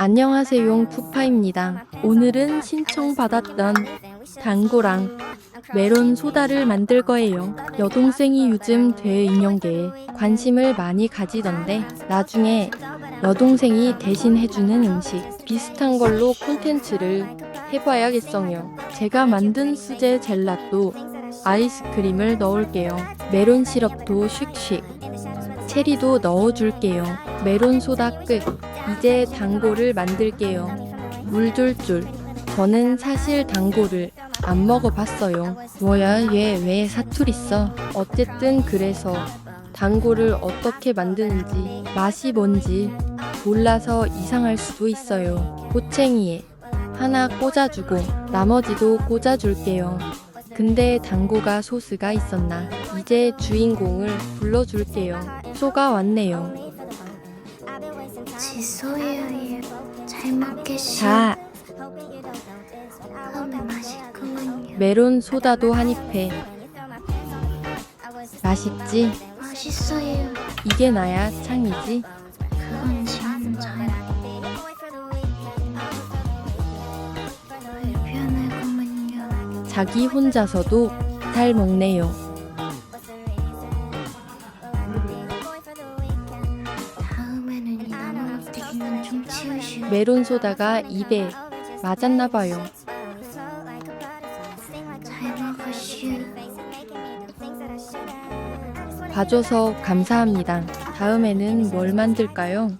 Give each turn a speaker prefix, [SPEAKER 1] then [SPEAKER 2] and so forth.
[SPEAKER 1] 안녕하세요 푸파입니다. 오늘은 신청받았던 당고랑 메론 소다를 만들 거예요. 여동생이 요즘 대인형계에 관심을 많이 가지던데 나중에 여동생이 대신 해주는 음식 비슷한 걸로 콘텐츠를 해봐야겠어요. 제가 만든 수제 젤라또 아이스크림을 넣을게요. 메론 시럽도 슉슉 체리도 넣어줄게요. 메론 소다 끝. 이제 당고를 만들게요. 물 줄줄. 저는 사실 당고를 안 먹어봤어요. 뭐야, 얘 왜 사투리 써? 어쨌든 그래서 당고를 어떻게 만드는지, 맛이 뭔지 몰라서 이상할 수도 있어요. 고챙이에 하나 꽂아주고 나머지도 꽂아줄게요. 근데 당고가 소스가 있었나? 이제 주인공을 불러줄게요. 소가 왔네요.
[SPEAKER 2] 지소예요. 잘 먹겠시.
[SPEAKER 1] 자,
[SPEAKER 2] 음, 맛있구먼요.
[SPEAKER 1] 메론 소다도 한입 해. 맛있지?
[SPEAKER 2] 맛있어요.
[SPEAKER 1] 이게 나야 창이지?
[SPEAKER 2] 그건 지금 잘 불편하구먼요.
[SPEAKER 1] 자기 혼자서도 잘 먹네요. 메론 소다가 입에 맞았나 봐요. 봐줘서 감사합니다. 다음에는 뭘 만들까요?